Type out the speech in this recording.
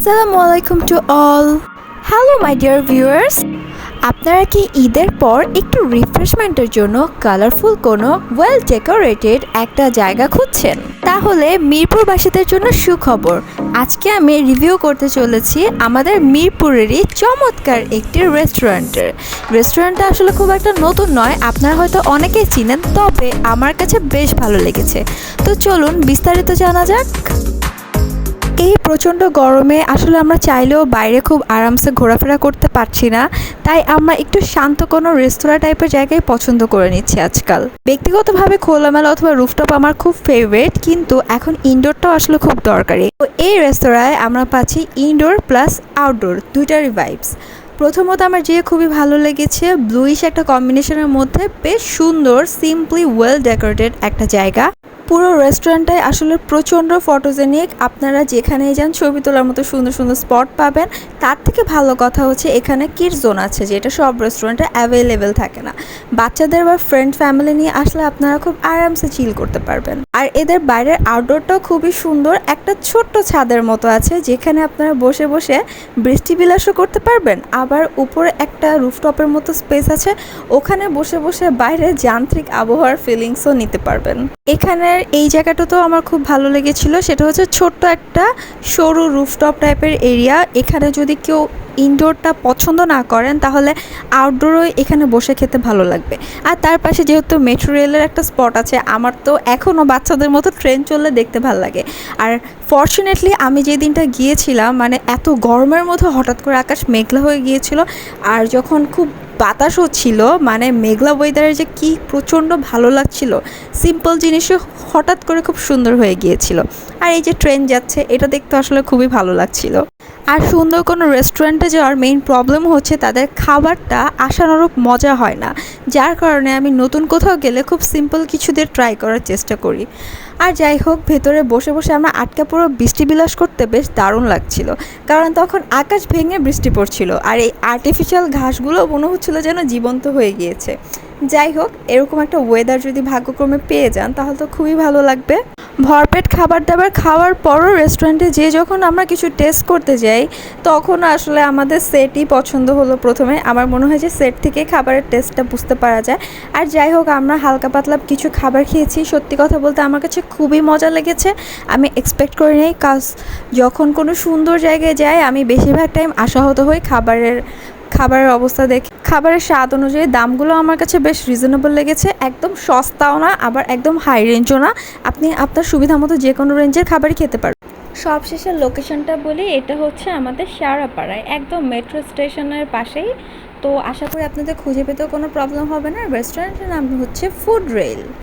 আসসালামু আলাইকুম to all hello my dear viewers আপনারা কি ঈদের পর একটু রিফ্রেশমেন্টের জন্য কালারফুল কোনো ওয়েল ডেকোরেটেড একটা জায়গা খুঁজছেন? তাহলে মিরপুরবাসীদের জন্য সুখবর। আজকে আমি রিভিউ করতে চলেছি আমাদের মিরপুরেরই চমৎকার একটি রেস্টুরেন্টের রেস্টুরেন্টটা আসলে খুব একটা নতুন নয়, আপনারা হয়তো অনেকেই চিনেন, তবে আমার কাছে বেশ ভালো লেগেছে। তো চলুন বিস্তারিত জানা যাক। এই প্রচণ্ড গরমে আসলে আমরা চাইলেও বাইরে খুব আরামসে ঘোরাফেরা করতে পারছি না। তাই আমরা একটু শান্ত কোনো রেস্তোরাঁ টাইপের জায়গায় পছন্দ করে নিচ্ছি আজকাল। ব্যক্তিগতভাবে খোলামেলা অথবা রুফটপ আমার খুব ফেভারিট কিন্তু এখন ইনডোরটাও আসলে খুব দরকারি। তো এই রেস্তোরাঁয় আমরা পাচ্ছি ইনডোর প্লাস আউটডোর দুইটারই ভাইবস প্রথমত আমার যে খুবই ভালো লেগেছে ব্লুইশ একটা কম্বিনেশনের মধ্যে, বেশ সুন্দর সিম্পলি ওয়েল ডেকোরেটেড একটা জায়গা। পুরো রেস্টুরেন্টটাই আসলে প্রচণ্ড ফটোজেনিক আপনারা যেখানেই যান, ছবি তোলার মতো সুন্দর সুন্দর স্পট পাবেন। তার থেকে ভালো কথা হচ্ছে, এখানে কিড জোন আছে, যেটা সব রেস্টুরেন্টে অ্যাভেলেবেল থাকে না। বাচ্চাদের বা ফ্রেন্ড ফ্যামিলি নিয়ে আসলে আপনারা খুব আরামসে চিল করতে পারবেন। আর এদের বাইরের আউটডোরটাও খুবই সুন্দর। একটা ছোট্ট ছাদের মতো আছে, যেখানে আপনারা বসে বসে বৃষ্টি বিলাসও করতে পারবেন। আবার উপরে একটা রুফটপের মতো স্পেস আছে, ওখানে বসে বসে বাইরে যান্ত্রিক আবহাওয়ার ফিলিংসও নিতে পারবেন। এখানের এই জায়গাটাতেও আমার খুব ভালো লেগেছিল। সেটা হচ্ছে ছোট্ট একটা সরু রুফটপ টাইপের এরিয়া এখানে যদি কেউ ইনডোরটা পছন্দ না করেন, তাহলে আউটডোরও এখানে বসে খেতে ভালো লাগবে। আর তার পাশে যেহেতু মেট্রো রেলের একটা স্পট আছে, আমার তো এখনও বাচ্চাদের মতো ট্রেন চললে দেখতে ভালো লাগে। আর ফর্চুনেটলি আমি যে দিনটা গিয়েছিলাম মানে এত গরমের মধ্যে হঠাৎ করে আকাশ মেঘলা হয়ে গিয়েছিল, আর যখন খুব বাতাসও ছিল মানে মেঘলা ওয়েদারে যে কি প্রচণ্ড ভালো লাগছিল সিম্পল জিনিসও হঠাৎ করে খুব সুন্দর হয়ে গিয়েছিল। আর এই যে ট্রেন যাচ্ছে, এটা দেখতে আসলে খুবই ভালো লাগছিল। আর সুন্দর কোনো রেস্টুরেন্টে যাওয়ার মেইন প্রবলেম হচ্ছে তাদের খাবারটা আশানুরূপ মজা হয় না। যার কারণে আমি নতুন কোথাও গেলে খুব সিম্পল কিছু দিয়ে ট্রাই করার চেষ্টা করি। আর যাই হোক, ভেতরে বসে বসে আমরা আটকা পুরো বৃষ্টি বিলাস করতে বেশ দারুণ লাগছিল। কারণ তখন আকাশ ভেঙে বৃষ্টি পড়ছিল আর এই আর্টিফিশিয়াল ঘাসগুলো মনে হচ্ছিল যেন জীবন্ত হয়ে গিয়েছে। যাই হোক, এরকম একটা ওয়েদার যদি ভাগ্যক্রমে পেয়ে যান, তাহলে তো খুবই ভালো লাগবে। ভরপেট খাবার দাবার খাওয়ার পরও রেস্টুরেন্টে যে যখন আমরা কিছু টেস্ট করতে যাই, তখন আসলে আমাদের সেটই পছন্দ হলো প্রথমে। আমার মনে হয় যে সেট থেকে খাবারের টেস্টটা বুঝতে পারা যায়। আর যাই হোক, আমরা হালকা পাতলা কিছু খাবার খেয়েছি। সত্যি কথা বলতে আমার কাছে খুবই মজা লেগেছে। আমি এক্সপেক্ট করি নাই কাজ যখন কোনো সুন্দর জায়গায় যাই, আমি বেশিরভাগ টাইম আশাহত হই খাবারের খাবারের অবস্থা দেখে। খাবারের স্বাদ অনুযায়ী দামগুলো আমার কাছে বেশ রিজনেবল লেগেছে। একদম সস্তাও না, আবার একদম হাই রেঞ্জও না। আপনি আপনার সুবিধা মতো যে কোনো রেঞ্জের খাবারই খেতে পারবেন সবশেষের লোকেশনটা বলি, এটা হচ্ছে আমাদের শেয়ারাপাড়ায় একদম মেট্রো স্টেশনের পাশেই। তো আশা করি আপনাদের খুঁজে পেতেও কোনো প্রবলেম হবে না। রেস্টুরেন্টের নাম হচ্ছে ফুড রেল